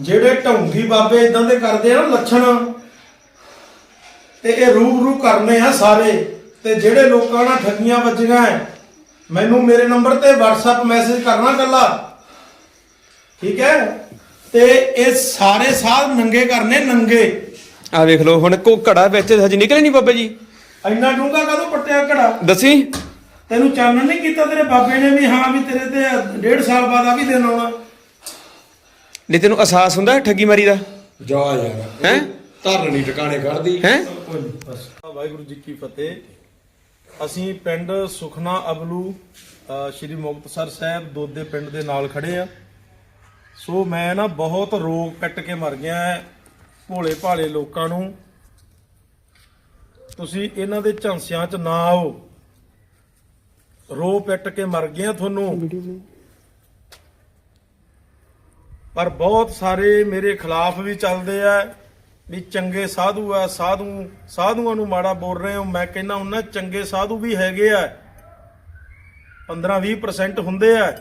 ਜਿਹੜੇ ਢੌਂਗੀ ਬਾਬੇ ਇਦਾਂ ਦੇ ਕਰਦੇ ਆ ਨਾ ਲੱਛਣ ਤੇ ਇਹ ਰੂਬਰੂ ਕਰਨੇ ਆ ਸਾਰੇ ਤੇ ਜਿਹੜੇ ਲੋਕਾਂ ਨਾਲ ਠੱਗੀਆਂ ਵੱਜੀਆਂ ਐ ਮੈਨੂੰ ਮੇਰੇ ਨੰਬਰ ਤੇ WhatsApp ਮੈਸੇਜ ਕਰਨਾ ਕੱਲਾ। ਠੀਕ ਹੈ ਤੇ ਇਹ ਸਾਰੇ ਸਾਧ ਨੰਗੇ ਕਰਨੇ ਨੰਗੇ। ਆ ਵੇਖ ਲਓ ਹੁਣ ਕੋ ਘੜਾ ਵਿੱਚ ਹਜੇ ਨਿਕਲੇ ਨਹੀਂ ਬਾਬਾ ਜੀ। ਇੰਨਾ ਡੂੰਘਾ ਕਦੋਂ ਪੱਟਿਆ ਘੜਾ? ਦੱਸੀ। ਤੈਨੂੰ ਚਾਨਣ ਨਹੀਂ ਕੀਤਾ ਤੇਰੇ ਬਾਬੇ ਨੇ ਵੀ ਹਾਂ ਵੀ ਤੇਰੇ ਤੇ ਡੇਢ ਸਾਲ ਬਾਅਦ ਆ ਵੀ ਦਿਨ ਆਉਣਾ। ਨਹੀਂ ਤੈਨੂੰ ਅਹਿਸਾਸ ਹੁੰਦਾ ਠੱਗੀ ਮਾਰੀ ਦਾ? ਜਾ ਯਾਰ। ਹੈ? ਧਰਨ ਨਹੀਂ ਟਿਕਾਣੇ ਕੱਢਦੀ। ਹੈ? ਵਾਹਿਗੁਰੂ ਜੀ ਕੀ ਫਤਿਹ। ਅਸੀਂ ਪਿੰਡ ਸੁਖਨਾ ਅਬਲੂ ਅ, ਸ਼੍ਰੀ ਮੁਕਤਸਰ ਸਾਹਿਬ ਦੋਦੇ ਪਿੰਡ ਦੇ ਨਾਲ ਖੜੇ ਆ। ਸੋ ਮੈਂ ਨਾ ਬਹੁਤ ਰੋਗ ਕੱਟ ਕੇ ਮਰ ਗਿਆ ਹੈ ਭੋਲੇ ਭਾਲੇ ਲੋਕਾਂ ਨੂੰ। ਤੁਸੀਂ ਇਹਨਾਂ ਦੇ ਝਾਂਸਿਆਂ 'ਚ ਨਾ ਆਓ। ਰੋ ਪਿੱਟ ਕੇ ਮਰ ਗਿਆ ਤੁਹਾਨੂੰ। ਪਰ ਬਹੁਤ ਸਾਰੇ ਮੇਰੇ ਖਿਲਾਫ ਵੀ ਚੱਲਦੇ ਆ, ਵੀ ਚੰਗੇ ਸਾਧੂ ਆ, ਸਾਧੂ, ਸਾਧੂਆਂ ਨੂੰ ਮਾੜਾ ਬੋਲ ਰਹੇ ਹੋ, ਮੈਂ ਕਹਿੰਦਾ ਉਹਨਾਂ ਚੰਗੇ ਸਾਧੂ ਵੀ ਹੈਗੇ ਆ। 15-20% ਹੁੰਦੇ ਆ।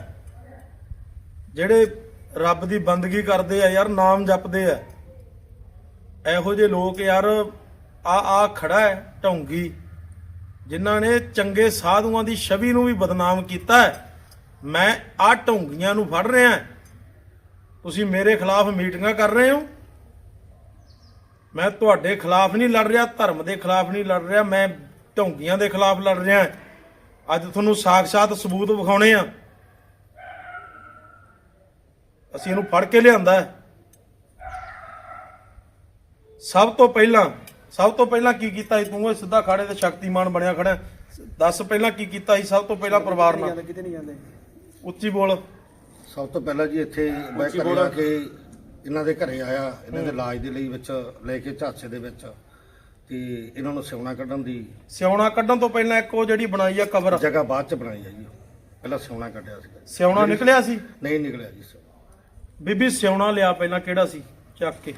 ਜਿਹੜੇ ਰੱਬ ਦੀ ਬੰਦਗੀ ਕਰਦੇ ਆ ਯਾਰ, ਨਾਮ ਜਪਦੇ ਆ। ਇਹੋ ਜਿਹੇ ਲੋਕ ਯਾਰ, ਆ ਆ ਖੜਾ ਹੈ, ਢੌਂਗੀ, ਜਿਨ੍ਹਾਂ ਨੇ ਚੰਗੇ ਸਾਧੂਆਂ ਦੀ ਛਵੀ ਨੂੰ ਵੀ ਬਦਨਾਮ ਕੀਤਾ ਮੈਂ ਆ ਢੌਂਗੀਆਂ ਨੂੰ ਫੜ ਰਿਹਾ ਤੁਸੀਂ ਮੇਰੇ ਖਿਲਾਫ ਮੀਟਿੰਗਾਂ ਕਰ ਰਹੇ ਹੋ? ਮੈਂ ਤੁਹਾਡੇ ਖਿਲਾਫ ਨਹੀਂ ਲੜ ਰਿਹਾ ਧਰਮ ਦੇ ਖਿਲਾਫ ਨਹੀਂ ਲੜ ਰਿਹਾ ਮੈਂ ਢੌਂਗੀਆਂ ਦੇ ਖਿਲਾਫ ਲੜ ਰਿਹਾ। ਅੱਜ ਤੁਹਾਨੂੰ ਸਾਖ-ਸਾਤ ਸਬੂਤ ਵਿਖਾਉਣੇ ਆ। ਅਸੀਂ ਇਹਨੂੰ ਫੜ ਕੇ ਲਿਆਂਦਾ ਸਭ ਤੋਂ ਪਹਿਲਾਂ ਸਭ ਤੋਂ ਪਹਿਲਾਂ ਕੀ ਕੀਤਾ ਸੀ ਤੂੰ? ਇਹ ਸਿੱਧਾ ਖਾੜੇ ਤੇ ਸ਼ਕਤੀਮਾਨ ਬਣਿਆ ਖੜਾ। ਦੱਸ ਪਹਿਲਾਂ ਕੀ ਕੀਤਾ ਸੀ? ਸਭ ਤੋਂ ਪਹਿਲਾਂ ਪਰਿਵਾਰ ਨਾਲ। ਕਿਤੇ ਨਹੀਂ ਜਾਂਦੇ। ਉੱਚੀ ਬੋਲ। ਸਭ ਤੋਂ ਪਹਿਲਾਂ ਜੀ ਇੱਥੇ ਮੈਂ ਘਰੇ। ਆ ਕੇ ਇਹਨਾਂ ਦੇ ਘਰੇ ਆਇਆ ਇਹਨਾਂ ਦੇ ਇਲਾਜ ਦੇ ਲਈ ਵਿੱਚ ਲੈ ਕੇ ਝਾਂਸੇ ਦੇ ਵਿੱਚ ਤੇ ਇਹਨਾਂ ਨੂੰ ਸਿਉਣਾ ਕੱਢਣ ਦੀ ਸਿਉਣਾ ਕੱਢਣ ਤੋਂ ਪਹਿਲਾਂ ਇੱਕ ਉਹ ਜਿਹੜੀ ਬਣਾਈ ਆ ਕਬਰ। ਜਗ੍ਹਾ ਬਾਅਦ ਚ ਬਣਾਈ ਆ ਜੀ ਪਹਿਲਾਂ ਸਿਉਣਾ ਕੱਢਿਆ ਸੀ ਸਿਉਣਾ ਨਿਕਲਿਆ ਸੀ? ਨਹੀਂ ਨਿਕਲਿਆ ਜੀ ਬੀਬੀ ਸਿਉਣਾ ਲਿਆ ਪਹਿਲਾਂ ਕਿਹੜਾ ਸੀ? ਚੱਕ ਕੇ।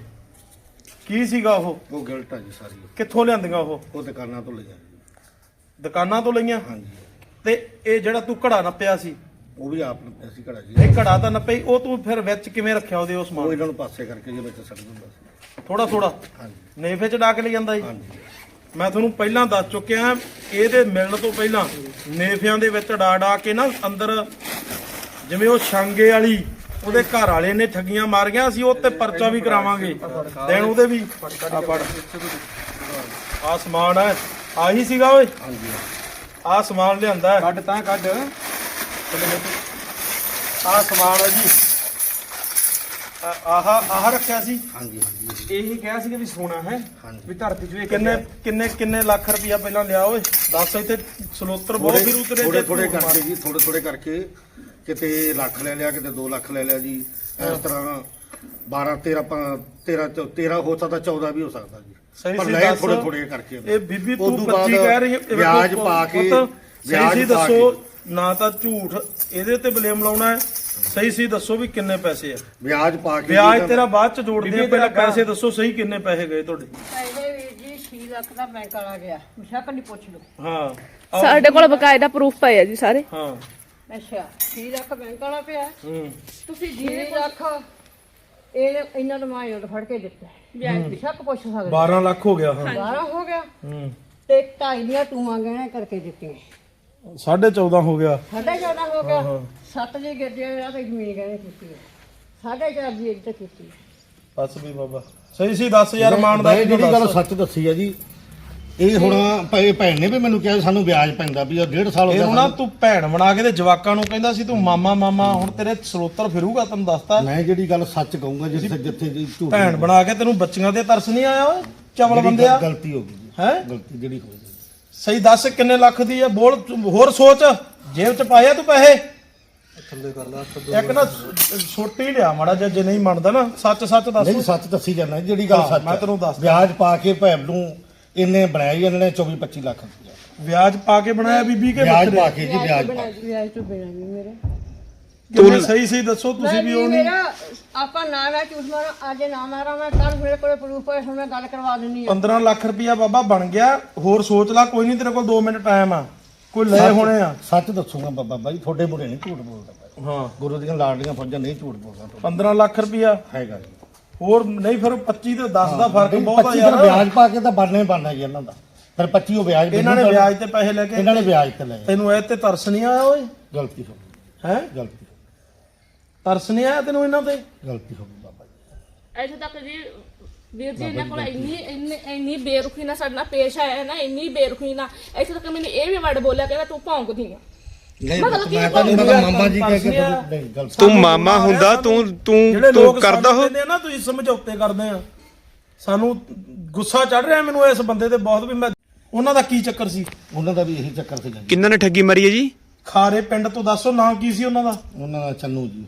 ਕੀ ਸੀਗਾ ਉਹ? ਉਹ ਗਿਲਟ ਆ ਜੀ ਸਾਰੀ ਕਿੱਥੋਂ ਲਿਆਂਦੀਆਂ ਉਹ? ਉਹ ਦੁਕਾਨਾਂ ਤੋਂ ਲਈਆਂ। ਦੁਕਾਨਾਂ ਤੋਂ ਲਈਆਂ? ਹਾਂਜੀ। ਤੇ ਇਹ ਜਿਹੜਾ ਤੂੰ ਘੜਾ ਨੱਪਿਆ ਸੀ ਉਹ ਵੀ ਆਪ ਨੂੰ ਅਸੀਂ ਘੜਾ ਜੀ। ਇਹ ਘੜਾ ਤਾਂ ਨੱਪਈ ਉਹ ਤੂੰ ਫਿਰ ਵਿੱਚ ਕਿਵੇਂ ਰੱਖਿਆ ਉਹਦੇ ਉਸ ਉਹ ਸਮਾਨ? ਇਹਨਾਂ ਨੂੰ ਪਾਸੇ ਕਰਕੇ ਜੀ ਵਿੱਚ ਸੱਟ ਦਿੰਦਾ ਸੀ। ਥੋੜਾ ਥੋੜਾ ਹਾਂਜੀ। ਨੇਫੇ ਚ ਡਾਕ ਲਈ ਜਾਂਦਾ ਸੀ ਹਾਂਜੀ। ਮੈਂ ਤੁਹਾਨੂੰ ਪਹਿਲਾਂ ਦੱਸ ਚੁੱਕਿਆ ਇਹਦੇ ਮਿਲਣ ਤੋਂ ਪਹਿਲਾਂ ਨੇਫਿਆਂ ਦੇ ਵਿੱਚ ਡਾ ਡਾ ਕੇ ਨਾ ਅੰਦਰ ਜਿਵੇਂ ਉਹ ਛਾਂਗੇ ਵਾਲੀ ਉਹਦੇ ਘਰ ਵਾਲੇ ਨੇ ਠੱਗੀਆਂ ਮਾਰੀਆਂ ਅਸੀਂ ਉਹ ਤੇ ਪਰਚਾ ਵੀ ਕਰਾਵਾਂਗੇ। ਦੇਣ ਉਹਦੇ ਵੀ। ਆ ਫੜ ਆ ਸਮਾਨ ਹੈ। ਆਹੀ ਸੀਗਾ ਓਏ। ਹਾਂਜੀ। ਆ ਸਮਾਨ ਲਿਆਂਦਾ ਹੈ। ਕੱਢ ਤਾਂ ਕੱਢ। ਆ ਸਮਾਨ ਹੈ ਜੀ। ਆ- ਆਹ ਆਹ ਰੱਖਿਆ ਸੀ। ਹਾਂਜੀ ਹਾਂਜੀ। ਇਹੀ ਕਿਹਾ ਸੀ ਕਿ ਵੀ ਸੋਨਾ ਹੈ। ਵੀ ਧਰਤੀ 'ਚ ਕਿੰਨੇ ਕਿੰਨੇ ਕਿੰਨੇ ਲੱਖ ਰੁਪਇਆ ਪਹਿਲਾਂ ਲਿਆ ਓਏ? ਦੱਸ ਇੱਥੇ ਸਲੋਤਰ ਬਹੁਤ ਫਿਰ ਉਤਰੇ ਥੋੜੇ ਜੇ ਥੋੜੇ। ਕਰਕੇ ਜੀ ਥੋੜੇ ਥੋੜੇ ਕਰਕੇ। ਕਿਤੇ ਲੱਖ ਲੈ ਲਿਆ ਕਿਤੇ 2 ਲੱਖ ਲੈ ਲਿਆ ਜੀ। ਇਸ ਤਰ੍ਹਾਂ 12 13 13 13 ਹੋ ਸਕਦਾ 14 ਵੀ ਹੋ ਸਕਦਾ ਜੀ। ਪਰ ਦੱਸ। ਥੋੜੇ ਥੋੜੇ ਕਰਕੇ। ਇਹ ਬੀਬੀ ਤੂੰ ਬਾਅਦ 25 ਕਹਿ ਰਹੀ ਹੈ ਵਿਆਜ ਪਾ ਕੇ ਵਿਆਜ ਦੱਸੋ। ਨਾ ਤਾਂ ਝੂਠ ਇਹਦੇ ਤੇ ਬਲੇਮ ਲਾਉਣਾ ਹੈ। ਸਹੀ ਸੀ ਦੱਸੋ ਵੀ ਕਿੰਨੇ ਪੈਸੇ ਆ। ਵਿਆਜ ਪਾ ਕੇ ਵਿਆਜ ਤੇਰਾ ਬਾਅਦ ਚ ਜੋੜਦੇ ਆ ਪਹਿਲਾਂ ਪੈਸੇ ਦੱਸੋ ਸਹੀ ਕਿੰਨੇ ਪੈਸੇ ਗਏ ਤੁਹਾਡੇ। ਪਹਿਲੇ ਵੀਰ ਜੀ 6 ਲੱਖ ਦਾ ਬੈਂਕ ਵਾਲਾ ਗਿਆ। ਮੁਸ਼ਕ ਨਹੀਂ ਪੁੱਛ ਲਓ। ਹਾਂ। ਆਹ, ਸਾਡੇ ਕੋਲ ਬਕਾਇਦਾ ਪ੍ਰੂਫ ਪਏ ਆ ਜੀ ਸਾਰੇ। ਹਾਂ। ਅੱਛਾ 6 ਲੱਖ ਬੈਂਕ ਵਾਲਾ ਪਿਆ। ਹੂੰ। ਤੁਸੀਂ 6 ਲੱਖ ਇਹ ਇਹਨਾਂ ਨੂੰ ਮੈਂ ਉਡ ਫੜ ਕੇ ਦਿੱਤਾ। ਵਿਆਜ ਮੁਸ਼ਕ ਪੁੱਛ ਸਕਦੇ 12 ਲੱਖ ਹੋ ਗਿਆ ਹਾਂ। 12 ਹੋ ਗਿਆ। ਹੂੰ। ਤੇ ਢਾਈ ਦੀਆਂ ਟੂਆਂ ਗਹਿਣੇ ਕਰਕੇ ਦਿੱਤੀਆਂ। 14.5 ਹੋ ਗਿਆ। ਸਾਢੇ 14 ਹੋ ਗਿਆ। ਸੱਤ ਜੀ ਗੱਡੀਆਂ ਆ ਤੇ ਜ਼ਮੀਨ ਗਹਿਣੇ ਕੀਤੀ ਹੈ। ਸਾਢੇ ਚਾਰ ਦੀ ਇੱਕ ਤੇ ਕੀਤੀ ਹੈ। ਬਸ ਵੀ ਬਾਬਾ। ਸਹੀ ਸੀ ਦੱਸ ਯਾਰ ਮਾਨ ਦਾ ਮੈਂ ਜਿਹੜੀ ਗੱਲ ਸੱਚ ਦੱਸੀ ਆ ਜੀ ਇਹ ਹੁਣ ਭਾਈ ਭੈਣ ਨੇ ਵੀ ਮੈਨੂੰ ਕਿਹਾ ਸਾਨੂੰ ਵਿਆਜ ਪੈਂਦਾ ਵੀ ਉਹ 1.5 ਸਾਲ ਹੋ ਗਿਆ ਨਾ ਤੂੰ ਭੈਣ ਬਣਾ ਕੇ ਤੇ ਜਵਾਕਾਂ ਨੂੰ ਕਹਿੰਦਾ ਸੀ ਤੂੰ ਮਾਮਾ ਮਾਮਾ ਹੁਣ ਤੇਰੇ ਸਰੋਤਰ ਫਿਰੂਗਾ ਤੈਨੂੰ ਦੱਸਤਾ। ਮੈਂ ਜਿਹੜੀ ਗੱਲ ਸੱਚ ਕਹੂੰਗਾ ਜਿੱਥੇ ਜਿੱਥੇ ਜੀ ਝੂਠ ਭੈਣ ਬਣਾ ਕੇ ਤੈਨੂੰ ਬੱਚੀਆਂ ਤੇ ਤਰਸ ਨਹੀਂ ਆਇਆ ਓਏ ਚਵਲ ਜਿਹੜੀ ਬੰਦਿਆ ਗਲਤੀ ਹੋ ਗਈ ਜੀ। ਹੈ? ਗਲਤੀ ਜਿਹੜੀ ਹੋਈ ਜੀ ਸਹੀ ਦੱਸ ਕਿੰਨੇ ਲੱਖ ਦੀ ਆ? ਬੋਲ ਤੂੰ ਹੋਰ ਸੋਚ। ਜੇਬ ਚ ਪਾਇਆ ਤੂੰ ਪੈਸੇ? ਇੱਕ ਨਾ ਛੋਟੀ ਲਿਆ ਮਾੜਾ ਜਿਹਾ ਜੇ ਨਹੀਂ ਮੰਨਦਾ ਨਾ ਸੱਚ ਸੱਚ ਦੱਸ। ਨਹੀਂ ਸੱਚ ਦੱਸੀ ਜਾਂਦਾ ਜਿਹੜੀ ਗੱਲ ਹਾਂ, ਸੱਚ ਮੈਂ ਹੈ। ਤੈਨੂੰ ਦੱਸਦਾ। ਵਿਆਜ ਪਾ ਕੇ ਭੈਣ ਨੂੰ ਇੰਨੇ ਬਣਾਇਆ ਜੀ ਇਹਨਾਂ ਨੇ 24 25 ਲੱਖ ਰੁਪਇਆ। ਵਿਆਜ ਪਾ ਕੇ ਬਣਾਇਆ ਬੀਬੀ ਕੇ ਵਿਆਜ ਪਾ ਕੇ ਜੀ ਵਿਆਜ ਪਾ ਵਿਆਜ ਤੋਂ ਬਿਨਾਂ ਵੀ ਮੇਰੇ। ਕਿੰਨੇ ਸਹੀ ਸਹੀ ਦੱਸੋ ਤੁਸੀਂ ਵੀ ਉਹ ਨਹੀਂ ਮੇਰਾ ਆਪਾਂ ਨਾ ਮੈਂ ਝੂਠ ਮਾਰਾਂ ਅੱਜ ਨਾ ਮਾਰਾਂ ਮੈਂ ਕੱਲ ਮੇਰੇ ਕੋਲੇ ਪ੍ਰੂਫ ਹੋਏ ਹੁਣ ਮੈਂ ਗੱਲ ਕਰਵਾ ਦਿੰਨੀ ਆ 15 ਲੱਖ ਰੁਪਇਆ ਬਾਬਾ ਬਣ ਗਿਆ ਹੋਰ ਸੋਚ ਲੈ ਕੋਈ ਨਹੀਂ ਤੇਰੇ ਕੋਲ 2 ਮਿੰਟ ਟਾਈਮ ਆ। ਕੋਈ ਲੈ ਹੋਣੇ ਆ। ਸੱਚ ਦੱਸੂਗਾ ਬਾਬਾ ਬਾਈ ਤੁਹਾਡੇ ਮੁਰੇ ਨਹੀਂ ਝੂਠ ਬੋਲਦਾ ਬਾਈ। ਹਾਂ। ਗੁਰੂ ਦੀਆਂ ਲਾਡਲੀਆਂ ਫੌਜਾਂ ਨਹੀਂ ਝੂਠ ਬੋਲਦਾ ਤੁਹਾਡਾ। 15 ਲੱਖ ਰੁਪਇਆ। ਹੈਗਾ ਜੀ। ਹੋਰ ਨਹੀਂ ਫਿਰ 25 ਤੇ 10 ਦਾ ਫ਼ਰਕ ਬਹੁਤ ਆ 25 ਦਾ ਯਾਰ। ਵਿਆਜ ਪਾ ਕੇ ਤਾਂ ਬਣਨਾ ਹੀ ਬਣਨਾ ਜੀ ਇਹਨਾਂ ਦਾ। ਫਿਰ 25 ਉਹ ਵਿਆਜ ਇਹਨਾਂ ਨੇ ਵਿਆਜ ਤੇ ਪੈਸੇ ਲੈ ਕੇ ਇਹਨਾਂ ਨੇ ਵਿਆਜ ਤੇ ਲਏ ਤੈਨੂੰ ਇਹ ਤੇ ਤਰਸ ਨਹੀਂ ਆਇਆ ਓਏ? ਗਲਤੀ ਹੋ ਗਈ। ਹੈ? ਗਲਤੀ। ਤਰਸ ਨਹੀਂ ਆਇਆ ਤੈਨੂੰ ਇਹਨਾਂ ਤੇ? ਗਲਤੀ ਹੋ ਗਈ ਬਾਬਾ ਜੀ। ਇੱਥੇ ਤੱਕ ਜੀ ਵੀਰ ਜੀ ਇਹਨਾਂ ਕੋਲ ਇੰਨੀ ਇੰਨੀ ਇੰਨੀ ਬੇਰੁਖੀ ਨਾਲ ਸਾਡੇ ਨਾਲ ਪੇਸ਼ ਆਇਆ ਨਾ ਇੰਨੀ ਬੇਰੁਖੀ ਨਾਲ। ਇੱਥੇ ਤੱਕ ਮੈਨੂੰ ਇਹ ਵੀ ਵਰਡ ਬੋਲਿਆ ਕਹਿੰਦਾ ਤੂੰ ਭੌਂਕਦੀ ਆ। ਨਹੀਂ ਮਤਲਬ ਕਿ ਮੈਂ ਤਾਂ ਨਹੀਂ ਪਤਾ ਮਾਮਾ ਜੀ ਕਹਿ ਕੇ ਤਰਸ ਨਹੀਂ ਆਇਆ। ਨਹੀਂ ਗਲਤੀ ਤੂੰ ਮਾਮਾ ਹੁੰਦਾ ਤੂੰ ਜਿਹੜੇ ਤੂੰ ਲੋਕ ਤੂੰ ਕਰਦਾ ਹੋ? ਕਹਿੰਦੇ ਆ ਨਾ ਤੁਸੀਂ ਸਮਝੌਤੇ ਕਰਦੇ ਆ। ਸਾਨੂੰ ਗੁੱਸਾ ਚੜ ਰਿਹਾ ਮੈਨੂੰ ਇਸ ਬੰਦੇ ਤੇ ਬਹੁਤ ਵੀ। ਮੈਂ ਉਹਨਾਂ ਦਾ ਕੀ ਚੱਕਰ ਸੀ? ਉਹਨਾਂ ਦਾ ਵੀ ਇਹੀ ਚੱਕਰ ਸੀਗਾ ਜੀ। ਕਿੰਨਾਂ ਨੇ ਠੱਗੀ ਮਾਰੀ ਹੈ ਜੀ? ਖਾਰੇ ਪਿੰਡ ਤੋਂ ਦੱਸੋ ਨਾਂ ਕੀ ਸੀ ਉਹਨਾਂ ਦਾ? ਉਹਨਾਂ ਦਾ ਚੰਨੂ ਜੀ।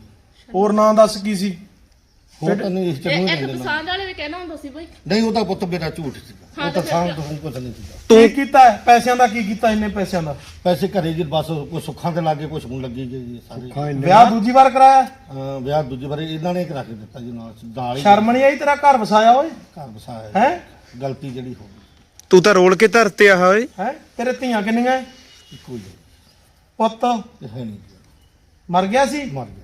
ਹੋਰ ਨਾਂ ਦੱਸ ਕੀ ਸੀ? ਹੋਰ ਤਾਂ ਨਹੀਂ ਇਸ ਇਹ ਹੀ ਇੱਕ ਪਸੰਦ ਵਾਲੇ ਵੀ ਕਹਿਣਾ ਹੁੰਦਾ ਸੀ ਬਈ। ਨਹੀਂ ਉਹਦਾ ਪੁੱਤ ਮੇਰਾ ਝੂਠ ਹਾਂ ਉਹ ਤਾਂ ਤੇ ਫਿਰ- ਤੋਂ ਕੁਝ ਨਹੀਂ ਸੀਗਾ। ਕੀ ਕੀਤਾ? ਹੈ? ਪੈਸਿਆਂ ਦਾ ਕੀ ਕੀਤਾ? ਇੰਨੇ ਪੈਸਿਆਂ ਦਾ? ਪੈਸੇ ਘਰੇ ਜੀ ਬਸ ਕੋਈ ਸੁੱਖਾਂ ਤੇ ਲਾਗੇ ਕੁਝ ਹੁਣ ਲੱਗੀ ਗਈ ਜੀ ਸਾਰੇ। ਵਿਆਹ ਦੂਜੀ ਵਾਰ ਕਰਾਇਆ? ਅਹ ਵਿਆਹ ਦੂਜੀ ਵਾਰੀ ਇਹਨਾਂ ਨੇ ਕਰਾ ਕੇ ਦਿੱਤਾ ਜੀ ਨਾਲ। ਨਾਲ ਹੀ ਸ਼ਰਮ ਨਹੀਂ ਆਈ ਤੇਰਾ? ਘਰ ਵਸਾਇਆ ਓਏ। ਘਰ ਵਸਾਇਆ। ਹੈ? ਗਲਤੀ ਜਿਹੜੀ ਹੋ ਗਈ। ਤੂੰ ਤਾਂ ਰੋਲ ਕੇ ਧਰਤੇ ਆ ਓਏ ਹੈ? ਤੇਰੇ ਧੀਆਂ ਕਿੰਨੀਆਂ ਹੈ? ਇੱਕੋ ਹੀ ਹੈ ਪੁੱਤ। ਤੇ ਹੈ ਨਹੀਂ। ਜੀ, ਮਰ ਗਿਆ ਸੀ? ਮਰ ਗਿਆ।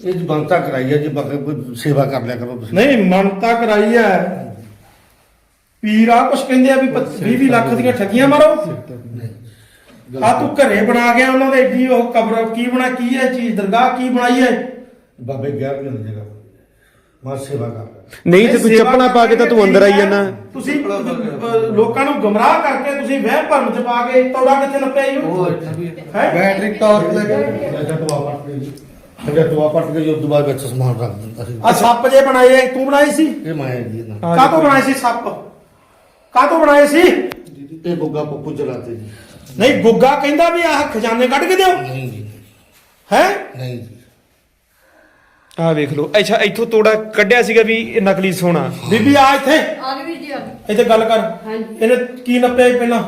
ਇਹ ਜੀ ਬੰਤਾ ਕਰਾਈ ਹੈ ਜੀ ਬਾਕੀ ਕੋਈ ਸੇਵਾ ਕਰ ਲਿਆ ਕਰੋ ਤੁਸੀਂ। ਨਹੀਂ ਮੰਨਤਾ ਕਰਾਈ ਐ ਪੀਰ ਆ ਕੁਛ ਕਹਿੰਦੇ ਆ ਵੀ 20 ਲੱਖ ਦੀਆਂ ਠੱਗੀਆਂ ਮਾਰੋ। ਆ ਤੂੰ ਘਰੇ ਬਣਾ ਗਿਆ ਉਹਨਾਂ ਦੇ ਏਡੀ ਉਹ ਕਬਰ ਕੀ ਬਣਾ ਕੀ ਹੈ ਚੀਜ਼ ਦਰਗਾਹ ਕੀ ਬਣਾਈ ਹੈ? ਬਾਬੇ ਗਿਆ ਵੀ ਨਹੀਂ ਜਗ੍ਹਾ। ਮੈਂ ਸੇਵਾ ਕਰ ਨਹੀਂ ਤੇ ਤੂੰ ਚੱਪਣਾ ਪਾ ਕੇ ਤਾਂ ਤੂੰ ਅੰਦਰ ਆਈ ਜਾਣਾ ਤੁਸੀਂ ਅਹ, ਲੋਕਾਂ ਨੂੰ ਗਮਰਾਹ ਕਰਕੇ ਤੁਸੀਂ ਵਹਿਮ ਭਰਮ ਚ ਪਾ ਕੇ ਤੌੜਾ ਕਿੱਥੇ ਨੱਪਿਆ ਹੀ। ਹੈ? ਬੈਟਰੀ ਟਾਰਚ ਲੈ ਕੇ ਟੋਆ ਜੀ ਜਿਹੜਾ ਟੋਆ ਪੱਟ ਕੇ ਜੀ ਉਸ ਤੋਂ ਬਾਅਦ ਵਿੱਚ ਸਮਾਨ ਰੱਖ ਦਿੰਦਾ ਸੀ। ਆ ਸੱਪ ਜੇ ਬਣਾਏ ਐ, ਤੂੰ ਬਣਾਏ ਸੀ? ਇਹ ਮਾਇਆ ਜੀ ਇਹਨਾਂ ਕਾਹਤੋਂ ਬਣਾਏ ਸੀ ਸੱਪ? ਕਾਹਤੋਂ ਬਣਾਏ ਸੀ? ਇਹ ਬੁੱਗਾ ਪੱਪੂ ਚਲਾਤੇ ਜੀ। ਨਹੀਂ ਗੁੱਗਾ ਕਹਿੰਦਾ ਵੀ ਆਹ ਖਜ਼ਾਨੇ ਕੱਢ ਕੇ ਦਿਓ। ਨਹੀਂ ਜੀ। ਹੈ? ਨਹੀਂ ਜੀ। ਆਹ ਵੇਖ ਲਓ ਅੱਛਾ ਇੱਥੋਂ ਤੋੜਾ ਕੱਢਿਆ ਸੀਗਾ ਵੀ ਇਹ ਨਕਲੀ ਸੋਨਾ। ਬੀਬੀ ਆ ਇੱਥੇ। ਆ ਗਈ ਜੀ ਆ ਗਈ। ਇੱਥੇ ਗੱਲ ਕਰ। ਹਾਂਜੀ। ਇਹਨੇ ਕੀ ਨੱਪਿਆ ਸੀ ਪਹਿਲਾਂ?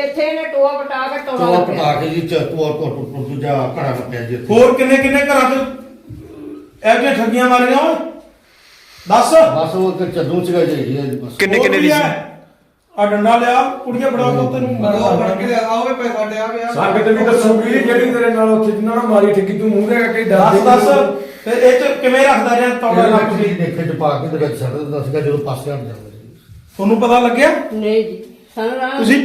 ਇੱਥੇ ਇਹਨੇ ਟੋਆ ਪਟਾ ਕੇ ਟੋਆ ਲੱਭਿਆ। ਪਟਾ ਕੇ ਜੀ ਚ ਟੋਆ ਟੋਆ ਟੋਆ ਦੂਜਾ ਘੜਾ ਕੱਟਿਆ ਜੀ ਇੱਥੇ। ਹੋਰ ਕਿੰਨੇ ਕਿੰਨੇ ਘਰਾਂ 'ਚ ਇਹੋ ਜਿਹੀਆਂ ਠੱਗੀਆਂ ਮਾਰੀਆਂ ਓਏ ਦੱਸ। ਬਸ ਉਹ ਤੇ ਚੱਦੂ ਸੀਗਾ ਜੀ ਇਹ ਜੀ ਬਸ। ਕਿੰਨੇ ਕਿੰਨੇ ਦੀ ਸੀ? ਆ? ਡੰਡਾ ਲਿਆ ਕੁੜੀਆਂ ਬੜਾ ਕੋ ਤੈਨੂੰ ਸਾਡੇ ਤੇ ਵੀ ਦੱਸੂਗੀ ਜਿਹੜੀ ਤੇਰੇ ਨਾਲ ਉੱਥੇ ਜਿੰਨਾਂ ਨਾਲ ਮਾਰੀ ਠੱਗੀ ਤੂੰ ਮੂੰਹ ਦੇ ਕੇ ਦੱਸ ਦੱਸ। ਫਿਰ ਇਹ ਚ ਕਿਵੇਂ ਰੱਖਦਾ ਰਿਹਾ ਤੌੜਾ ਲੱਗ ਲੱਗ ਦੇਖੇ ਚ ਪਾ ਕੇ ਤੇ ਵਿੱਚ ਛੱਡ ਦਿੰਦਾ ਸੀਗਾ ਜਦੋਂ ਪਾਸੇ ਹਟ ਜਾਂਦਾ ਸੀ। ਤੁਹਾਨੂੰ ਪਤਾ ਲੱਗਿਆ? ਨਹੀਂ ਜੀ ਸਾਨੂੰ ਨਾ ਤੁਸੀਂ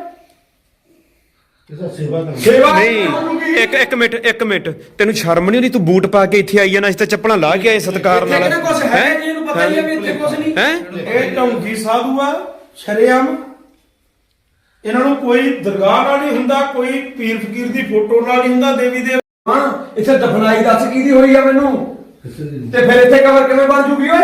ਸੇਵਾ ਨਹੀਂ ਇੱਕ ਇੱਕ ਮਿੰਟ ਇੱਕ ਮਿੰਟ। ਤੈਨੂੰ ਸ਼ਰਮ ਨਹੀਂ ਆਉਂਦੀ? ਤੂੰ ਬੂਟ ਪਾ ਕੇ ਇੱਥੇ ਆਈ ਜਾਣਾ ਇਸ ਤੇ ਚੱਪਲਾਂ ਲਾ ਕੇ ਆਏ ਸਤਕਾਰ ਇੱਥੇ ਨਾਲ। ਕਿਹਨੇ ਕੁਛ ਹੈ ਜੀ ਇਹਨੂੰ ਪਤਾ ਹੀ ਆ ਵੀ ਇੱਥੇ ਕੁਛ ਨਹੀਂ। ਹੈ? ਇਹ ਢੌਂਗੀ ਸਾਧੂ ਆ ਸ਼ਰੇਆਮ। ਇਹਨਾਂ ਨੂੰ ਕੋਈ ਦਰਗਾਹ ਨਾਲ ਨਹੀਂ ਹੁੰਦਾ ਕੋਈ ਪੀਰ ਫਕੀਰ ਦੀ ਫੋਟੋ ਨਾਲ ਨਹੀਂ ਹੁੰਦਾ ਦੇਵੀ ਦੇ ਹਾਂ ਇੱਥੇ ਦਫਨਾਈ ਦੱਸ ਕਿਹਦੀ ਹੋਈ ਆ ਮੈਨੂੰ? ਦੀ ਤੇ ਫਿਰ ਇੱਥੇ ਕਬਰ ਕਿਵੇਂ ਬਣ ਜੂਗੀ ਓਏ?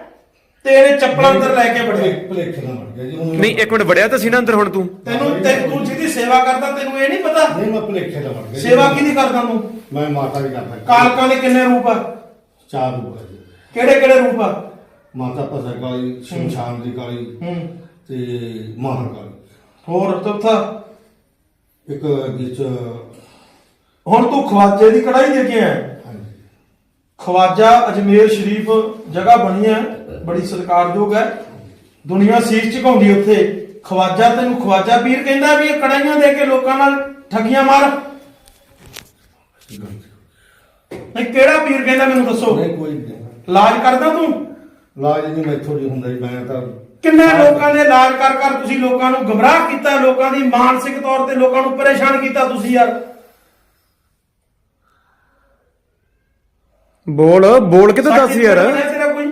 ਤੇ ਇਹਨੇ ਚੱਪਲਾਂ ਅੰਦਰ ਲੈ ਕੇ ਵੜਿਆ ਭਲੇਖ ਨਾ ਮਰ ਗਿਆ ਜੀ ਉਹਨੂੰ ਨਹੀਂ ਇੱਕ ਮਿੰਟ ਵੜਿਆ ਤਾਂ ਸੀ ਨਾ ਅੰਦਰ ਹੁਣ ਤੂੰ? ਤੈਨੂੰ ਤੇ ਤੂੰ ਜਿਹਦੀ ਸੇਵਾ ਕਰਦਾ ਤੈਨੂੰ ਇਹ ਨਹੀਂ ਪਤਾ? ਨਹੀਂ ਮੈਂ ਭਲੇਖੇ ਦਾ ਮਰ ਗਿਆ ਜੀ। ਸੇਵਾ ਕਿਹਦੀ ਕਰਦਾ ਤੂੰ? ਮੈਂ ਮਾਤਾ ਦੀ ਕਰਦਾ। ਕਾਲਕਾਂ ਦੇ ਕਿੰਨੇ ਰੂਪ ਆ? ਚਾਰ ਰੂਪ ਹੈ ਜੀ। ਕਿਹੜੇ ਕਿਹੜੇ ਰੂਪ ਆ? ਮਾਤਾ ਭਸਰ ਕਾਲੀ ਸ਼ਮਸ਼ਾਨ ਦੀ ਕਾਲੀ ਹੂੰ। ਤੇ ਮਾਹਰ ਕਾਲੀ। ਹੋਰ ਚੌਥਾ? ਇੱਕ ਵਿੱਚ ਹੁਣ ਤੂੰ ਖਵਾਜੇ ਦੀ ਕੜਾਈ ਦੇ ਕੇ ਆਇਆ। ਹਾਂਜੀ। ਖਵਾਜਾ ਅਜਮੇਰ ਸ਼ਰੀਫ ਜਗ੍ਹਾ ਬਣੀ ਹੈ। ਬੜੀ ਸਤਿਕਾਰਯੋਗ ਹੈ। ਦੁਨੀਆ ਸੀਸ ਝੁਕਾਉਂਦੀ ਉੱਥੇ। ਖਵਾਜਾ ਤੈਨੂੰ ਖਵਾਜਾ ਪੀਰ ਕਹਿੰਦਾ ਵੀ ਇਹ ਕੜਾਈਆਂ ਦੇ ਕੇ ਲੋਕਾਂ ਨਾਲ ਠੱਗੀਆਂ ਮਾਰ। ਨਹੀਂ ਕਿਹੜਾ ਪੀਰ ਕਹਿੰਦਾ ਮੈਨੂੰ ਦੱਸੋ? ਨਹੀਂ ਕੋਈ ਨਹੀਂ ਇਲਾਜ ਕਰਦਾ ਤੂੰ? ਲਾਜ ਨਹੀਂ ਮੈਥੋਂ ਨਹੀਂ ਹੁੰਦਾ ਜੀ ਮੈਂ ਤਾਂ ਕਿੰਨੇ ਲੋਕਾਂ ਦੇ ਇਲਾਜ ਕਰ ਕਰ ਤੁਸੀਂ ਲੋਕਾਂ ਨੂੰ ਗਮਰਾਹ ਕੀਤਾ ਲੋਕਾਂ ਦੀ ਮਾਨਸਿਕ ਤੌਰ ਤੇ ਲੋਕਾਂ ਨੂੰ ਪਰੇਸ਼ਾਨ ਕੀਤਾ ਤੁਸੀਂ ਯਾਰ। ਬੋਲ ਬੋਲ ਕੇ ਤਾਂ ਦੱਸ ਯਾਰ?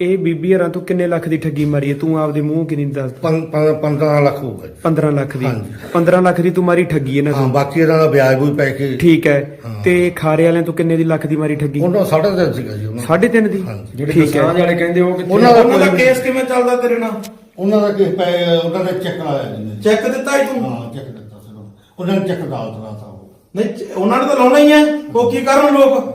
ਇਹ ਬੀਬੀ ਯਾਰਾਂ ਤੂੰ ਕਿੰਨੇ ਲੱਖ ਦੀ ਠੱਗੀ ਮਾਰੀ ਹੈ? ਤੂੰ ਆਪਦੇ ਮੂੰਹ ਕਿੰਨੀ ਦੱਸ ਪੰ- ਪੰ- 15 ਲੱਖ ਹੋਊਗਾ ਜੀ 15 ਲੱਖ ਦੀ? ਹਾਂਜੀ। 15 ਲੱਖ ਦੀ ਤੂੰ ਮਾਰੀ ਠੱਗੀ ਇਹਨਾਂ ਹਾਂ ਤੋਂ ਬਾਕੀ ਇਹਨਾਂ ਦਾ ਵਿਆਜ ਵੀ ਪੈ ਕੇ ਠੀਕ ਹੈ। ਤੇ ਖਾਰੇ ਵਾਲਿਆਂ ਤੋਂ ਕਿੰਨੇ ਦੀ ਲੱਖ ਦੀ ਮਾਰੀ ਠੱਗੀ? ਉਹਨਾਂ ਸਾਢੇ ਤਿੰਨ ਸੀਗਾ ਜੀ ਉਹਨਾਂ ਦਾ। 3.5 ਦੀ। ਜਿਹੜੇ ਕਿਸਾਨ ਵਾਲੇ ਕਹਿੰਦੇ ਉਹ ਕਿੱਥੇ ਉਹਨਾਂ ਦਾ ਕੇਸ ਕਿਵੇਂ ਚੱਲਦਾ ਤੇਰੇ ਨਾਲ? ਉਹਨਾਂ ਦਾ ਕਿਸ ਪੈ ਉਹਨਾਂ ਦਾ ਚੈੱਕ ਲਾਇਆ ਜੀ ਚੈੱਕ ਦਿੱਤਾ ਹੀ ਤੂੰ? ਹਾਂ ਚੈੱਕ ਦਿੱਤਾ ਸੀ ਉਹਨਾਂ ਨੂੰ। ਚੈੱਕ ਦਾਲ ਦਣਾ ਤਾ ਉਹ। ਨਹੀਂ ਉਹਨਾਂ ਨੇ ਤਾਂ ਲਾਉਣਾ ਹੀ ਹੈ। ਉਹ ਕੀ ਕਰਨ ਲੋਕ?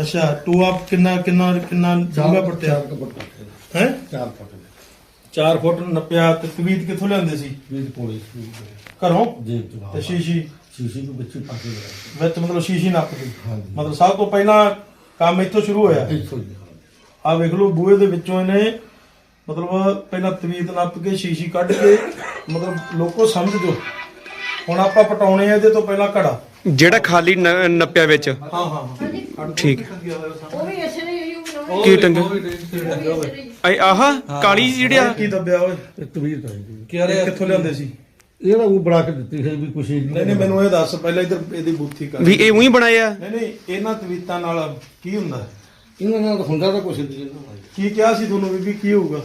ਅੱਛਾ ਟੂਆ ਕਿੰਨਾ ਕਿੰਨਾ ਕਿੰਨਾ ਡੂੰਘਾ ਪੱਟਿਆ? ਹੈ? ਚਾਰ ਫੁੱਟ ਦੇ। 4 ਫੁੱਟ ਨੱਪਿਆ ਤੇ ਤਵੀਤ ਕਿੱਥੋਂ ਲਿਆਂਦੇ ਸੀ? ਵੀਹ ਪੋਲੀ ਘਰੋਂ? ਜੇਬ ਤੇ ਸ਼ੀਸ਼ੀ? ਸ਼ੀਸ਼ੀ ਨੂੰ ਬੱਚੇ ਪਾ ਕੇ ਲਿਆ ਵਿੱਚ ਮਤਲਬ ਸ਼ੀਸ਼ੀ ਨੱਪਦੀ ਹਾਂਜੀ। ਮਤਲਬ ਸਭ ਤੋਂ ਪਹਿਲਾਂ ਕੰਮ ਇੱਥੋਂ ਸ਼ੁਰੂ ਹੋਇਆ? ਇੱਥੋਂ ਹੀ ਆ ਵੇਖ ਲਓ ਬੂਹੇ ਦੇ ਵਿੱਚੋਂ ਇਹਨੇ ਮਤਲਬ ਪਹਿਲਾਂ ਤਵੀਤ ਨੱਪ ਕੇ ਸ਼ੀਸ਼ੀ ਕੱਢ ਕੇ ਮਤਲਬ ਲੋਕੋ ਸਮਝ ਜੋ। ਹੁਣ ਆਪਾਂ ਪਟਾਉਣੇ ਆ ਇਹਦੇ ਤੋਂ ਪਹਿਲਾਂ ਘੜਾ। ਜਿਹੜਾ ਖਾਲੀ ਨ- ਨੱਪਿਆ ਵਿੱਚ? ਹਾਂ ਹਾਂ ਹਾਂ ਠੀਕ। ਉਹ ਵੀ ਕੀ ਟੰਗ ਆਏ ਆਹ ਕਾਲੀ ਜਿਹੜੀ ਆ। ਕੀ ਦੱਬਿਆ ਓਏ? ਇੱਕ ਤਵੀਰ ਤਾਂ ਜੀ। ਇਹ ਕਿੱਥੋਂ ਲਿਆਂਦੇ ਸੀ? ਇਹ ਤਾਂ ਉਹ ਬਣਾ ਕੇ ਦਿੱਤੀ ਸੀ ਵੀ ਕੁਛ ਨਹੀਂ ਨਹੀਂ ਮੈਨੂੰ ਇਹ ਦੱਸ ਪਹਿਲਾਂ ਇਧਰ ਇਹਦੀ ਬੂਥੀ ਕਰ। ਵੀ ਇਹ ਉਹੀ ਬਣਾਏ ਆ? ਨਹੀਂ ਨਹੀਂ ਇਹਨਾਂ ਤਵੀਤਾਂ ਨਾਲ ਕੀ ਹੁੰਦਾ? ਇਹਨਾਂ ਨਾਲ ਹੁੰਦਾ ਤਾਂ ਕੁਛ ਨਹੀਂ। ਕੀ ਕਿਹਾ ਸੀ ਤੁਹਾਨੂੰ ਬੀਬੀ ਕੀ ਹੋਊਗਾ?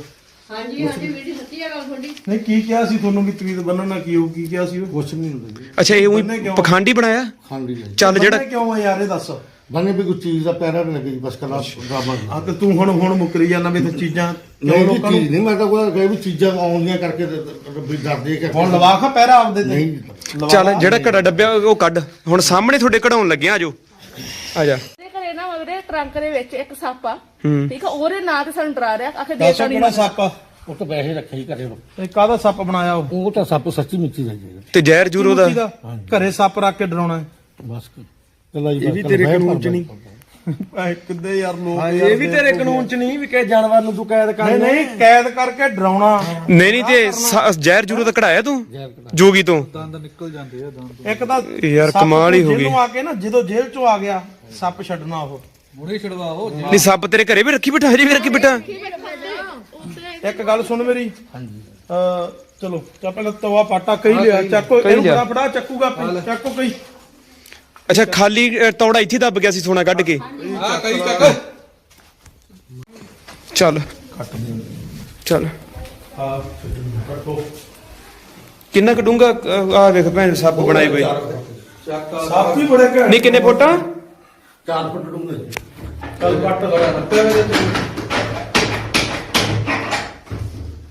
ਹਾਂਜੀ ਹਾਂਜੀ ਵੀਡੀ ਸੱਚੀ ਆ ਗੱਲ ਤੁਹਾਡੀ। ਨਹੀਂ ਕੀ ਕਿਹਾ ਸੀ ਤੁਹਾਨੂੰ ਵੀ ਤਵੀਤ ਬੰਨਣ ਨਾਲ? ਕੀ ਹੋਊ ਕੀ ਕਿਹਾ ਸੀ ਉਹ? ਕੁਛ ਨਹੀਂ ਹੁੰਦਾ ਜੀ। ਅੱਛਾ ਇਹ ਬੰਨੇ ਉਹੀ ਕਿਉਂ? ਪਖੰਡੀ ਬਣਾਇਆ? ਖਾਂਡੀ ਹੈ ਚੱਲ ਜਿਹੜਾ ਕਿਉਂ ਆ ਯਾਰ ਇਹ ਦੱਸ। ਬੰਨੇ ਵੀ ਕੋਈ ਚੀਜ਼ ਦਾ ਪੈਰਾ ਨਹੀਂ ਲੱਗੀ ਬਸ ਕਲਾ ਡਰਾਮਾ ਆ ਤੇ ਤੂੰ ਹੁਣ ਹੁਣ ਮੁੱਕਰੀ ਜਾਂਦਾ ਵੀ ਤੇ ਚੀਜ਼ਾਂ ਕਿਉਂ ਨਹੀਂ ਲੋਕਾਂ ਨੂੰ? ਚੀਜ਼ ਨਹੀਂ ਮੈਂ ਤਾਂ ਕੋਈ ਕਹੇ ਵੀ ਚੀਜ਼ਾਂ ਆਉਂਦੀਆਂ ਕਰਕੇ ਤੇ- ਤੇ- ਵੀ ਡਰਦੇ ਕਿ ਹੁਣ ਲਵਾ ਖਾ ਪਹਿਰਾ ਆਪਦੇ ਤੇ। ਨਹੀਂ। ਲਵਾ ਚੱਲ। ਜਿਹੜਾ ਘੜਾ ਡੱਬਿਆ ਉਹ ਕੱਢ। ਹੁਣ ਸਾਹਮਣੇ ਤੁਹਾਡੇ ਕਢਾਉਣ ਲੱਗਿਆ ਆਜੋ ਆ ਜਾ। ਤੇ ਘਰੇ ਨਾ ਉਹਦੇ ਟਰੰਕ ਦੇ ਵਿੱਚ ਇੱਕ ਸੱਪ ਆ। ਠੀਕ ਆ ਉਹਦੇ ਨਾਂ ਤੇ ਸਾਨੂੰ ਡਰਾ ਰਿਹਾ ਆਖੇ ਦੇ ਦੱਸ ਨਹੀਂ ਕਿਹੜਾ ਸੱਪ ਆ। ਉਹ ਤਾਂ ਪੈਸੇ ਰੱਖੇ ਹੀ ਘਰੇ ਇਹ ਕਾਹਦਾ ਸੱਪ ਬਣਾਇਆ ਉਹ? ਉਹ ਤਾਂ ਸੱਪ ਸੱਚੀ ਮਿੱਚੀ ਦਾ ਜੀ ਤੇ ਜ਼ਹਿਰ ਜੂਰੋ ਦਾ? ਦਾ ਘਰੇ ਸੱਪ ਰੱਖ ਕੇ ਡਰਾਉਣਾ ਹੈ। ਬਸ ਕੱਲਾ ਜੀ ਇਹ ਵੀ ਤੇਰੇ ਕਾਨੂੰਨ ਚ ਨਹੀਂ। ਐ ਕਿੱਦੇ ਯਾਰ ਲੋਕ ਇਹ ਵੀ ਤੇਰੇ ਕਾਨੂੰਨ ਚ ਨਹੀਂ ਵੀ ਕਿਸੇ ਜਾਨਵਰ ਨੂੰ ਤੂੰ ਕੈਦ ਕਰ ਨਹੀਂ ਨਹੀਂ ਕੈਦ ਕਰਕੇ ਡਰਾਉਣਾ। ਨਹੀਂ ਨਹੀਂ ਤੇ ਸ- ਜ਼ਹਿਰ ਜੂਰੋ ਦਾ ਕਢਾਇਆ ਤੂੰ? ਜੋਗੀ ਤੋਂ? ਇੱਕ ਤਾਂ ਯਾਰ ਸੱਪ ਕਮਾਲ ਹੀ ਹੋ ਗਈ। ਜੇਲ੍ਹੋਂ ਆ ਕੇ ਨਾ ਜਦੋਂ ਜੇਲ੍ਹ ਚੋਂ ਆ ਗਿਆ ਸੱਪ ਛੱਡਣਾ ਉਹ। ਨਹੀਂ ਸੱਪ ਤੇਰੇ ਘਰੇ ਵੀ ਰੱਖੀ ਬਿਠਾ ਹਜੇ ਵੀ ਰੱਖੀ ਬਿਠਾ? ਇੱਕ ਗੱਲ ਸੁਣ ਮੇਰੀ। ਹਾਂਜੀ। ਅ ਚਲੋ ਚਾ ਪਹਿਲਾਂ ਤਵਾ ਪਾਟਾ ਕਹੀ ਲਿਆ ਚੱਕੋ ਇਹਨੂੰ। ਫੜਾ ਫੜਾ ਚੱਕੂਗਾ ਚੱਕੋ ਕਈ ਅੱਛਾ ਖਾਲੀ ਤੌੜਾ ਇੱਥੇ ਦੱਬ ਗਿਆ ਸੀ ਸੋਨਾ ਕੱਢ ਕੇ। ਚੱਲ। ਚੱਲ। ਆ ਕੱਟੋ। ਕਿੰਨਾ ਕਡੂੰਗਾ ਆ ਵੇਖ ਭੈਣ ਸੱਪ ਬਣਾਏ ਬਈ ਸੱਪ ਵੀ ਬੜੇ ਘੈਂਟ ਨਹੀਂ ਕਿੰਨੇ ਫੁੱਟਾਂ ਚਾਰ ਫੁੱਟ ਡੂੰਘੇ। ਚੱਲ ਕੱਟ ਲਗਾ ਨੱਪਿਆ ਮੇਰੇ ਤੇ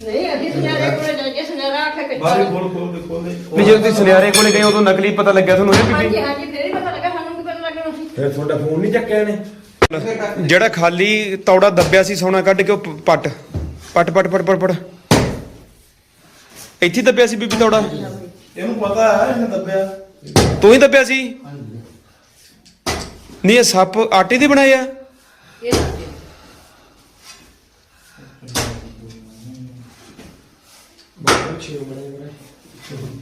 ਨਹੀਂ ਅਸੀਂ ਸੁਨਿਆਰੇ ਕੋਲੇ ਜਾ ਕੇ ਸੁਨਿਆਰਾ ਆਖੇ ਕਿ ਬਾਹਰ ਖੋਲ ਖੋਲ ਦੇ ਖੋਲ ਦੇ ਵੀ ਜਦੋਂ ਤੁਸੀਂ ਸੁਨਿਆਰੇ ਕੋਲੇ ਗਏ ਉਦੋਂ ਨਕਲੀ ਪਤਾ ਲੱਗਿਆ ਤੁਹਾਨੂੰ ਇਹ ਬੀਬੀ ਹਾਂਜੀ ਹਾਂਜੀ ਫੇਰ ਹੀ ਪਤਾ ਲੱਗਾ ਸਾਨੂੰ ਕੀ ਪਤਾ ਲੱਗਣਾ ਸੀ। ਫਿਰ ਤੁਹਾਡਾ ਫੋਨ ਨਹੀਂ ਚੱਕਿਆ ਨੇ ਜਿਹੜਾ ਖਾਲੀ ਤੌੜਾ ਦੱਬਿਆ ਸੀ ਸੋਨਾ ਕੱਢ ਕੇ ਉਹ ਪ- ਪੱਟ। ਪੱਟ ਪੱਟ ਪੱਟ ਪੱਟ ਪੱਟ। ਇੱਥੇ ਹੀ ਦੱਬਿਆ ਸੀ ਬੀਬੀ ਤੌੜਾ? ਇਹਨੂੰ ਪਤਾ ਹੈ ਇਹਨੇ ਦੱਬਿਆ। ਤੂੰ ਹੀ ਦੱਬਿਆ ਸੀ? ਨਹੀਂ ਇਹ ਸੱਪ ਆਟੇ ਦੇ ਬਣਾਏ ਆ? ਇਹ ਦੱਸਦੇ ਬਹੁਤ ਅੱਛੇ ਹੋ ਬਣੇ ਬਣੇ